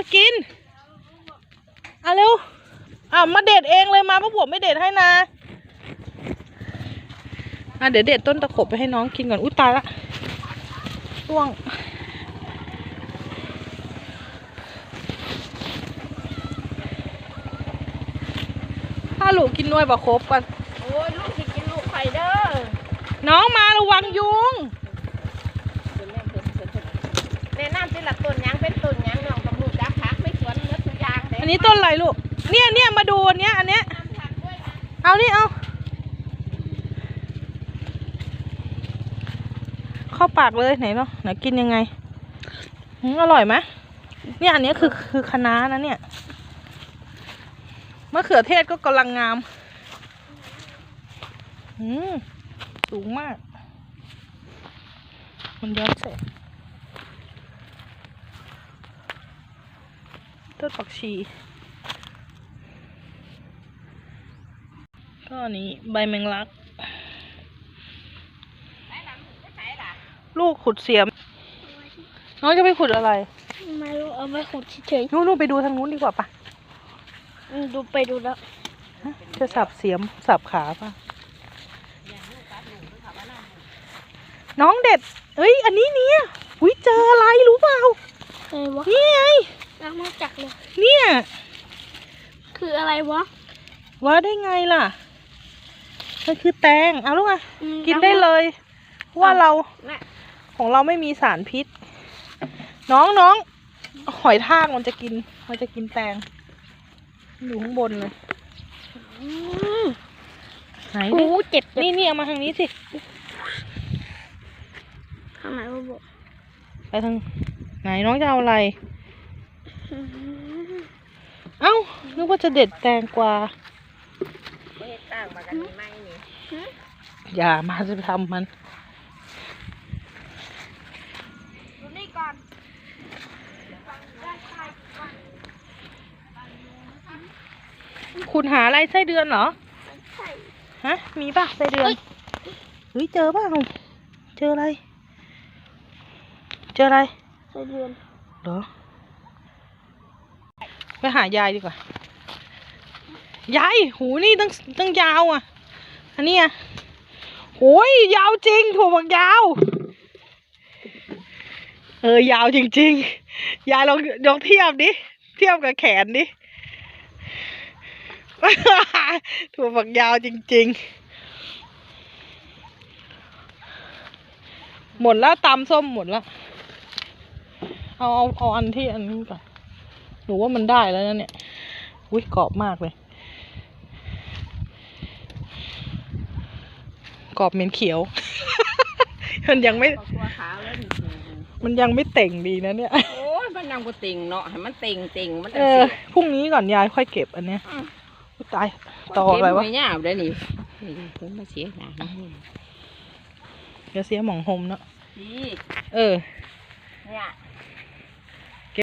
มากินเอาเร็วอะมาเด็ดเองเลยมาเพราะผมไม่เด็ดให้นะอะเดี๋ยวเด็ดต้นตะขบไปให้น้องกินก่อนอุ้ยตายละร่วงถ้าลูกกินด้วยบะครบก่อน โอ้ยลูกสิกินลูกไข่เด้อ น้องมาระวังยุง แนะนำสิละต้นหยังเป็นต้นหยังน้องกับลูกรักพักไม่สวนเนื้อสุยางเด้ อันนี้ต้นอะไรลูก เนี่ยเนี่ยมาดูอันเนี้ยอันเนี้ย เอานี่เอาเข้าปากเลยไหนเนาะไหนกินยังไงอร่อยไหมเนี่ยอันเนี้ยคือคือคะน้านะเนี่ยมะเขือเทศก็กำลังงามอืมสูงมาก มันย้อนแสง ต้นผักชี ก็อันนี้ใบแมงลักไหนหลังจะใช้ล่ะลูกขุดเสียม น้องจะไปขุดอะไรไม่รู้เอาไปขุดเฉยนู่นนู่นไปดูทางนู้นดีกว่าปะๆอืมดูไปดูแล้วฮะจะสับเสียมสับขาปะน้องเด็ดเอ้ย อันนี้เนี่ย อุ้ยเจออะไรรู้เปล่าอะไรวะนี่ไง รักมาจักเลยเนี่ยคืออะไรวะว่าได้ไงล่ะมันคือแตงเอาลูกอะอืมกินได้เลยเพราะว่าเราน่ะของเราไม่มีสารพิษ น้องน้องหอยทากมันจะกิน มันจะกินแตงอยู่ข้างบนเลยอืมไหนโอ้ดิโหเจ็บเจ็บนี่นี่เอามาทางนี้สิข้างไหนวะบอกไปทางไหนน้องจะเอาอะไรอืม เอ้า นึกว่าจะเด็ดแตงกวาเฮ็ดตั้งมากันนี่ไหมนี่อย่ามาจะไปทำมันดูนี่ก่อนคุณหาอะไรไส้เดือนเหรอใส่ฮะ มีป่ะไส้เดือน เฮ้ย เจอป่ะเจออะไร เจออะไรใส่เดือน เหรอ ไปหายายดีกว่ายายหูนี่ตั้งตั้งยาวอะ อันนี้อะโอ้ยยาวจริงถั่วฝักยาว เออยาวจริง ๆ ยายลองลองเทียบดิเทียบกับแขนดิถั่วฝักยาวจริง ๆ หมดแล้วตำส้มหมดแล้ว เอาเอาเอาอันที่อันนี้ก่อน นูว่ามันได้แล้วนะเนี่ยอุ้ยกรอบมากเลย กรอบเหม็นเขียว มันยังไม่ก็ตัวขาวแล้วนี่มันยังไม่เต่งดีนะเนี่ย โอ้ยมันนำก็ติ่งเนาะให้มันติ่งติ่งมันเอจะอเสียพรุ่งนี้ก่อนยายค่อยเก็บอันเนี้ยอุ๊ยตายต่ออะไรวะเก็บม่ยาวได้นี่นี่เพิ่นมาเสียหนาเดี๋ยวเสียหมองหมเนาะนี่เออ เนี่ย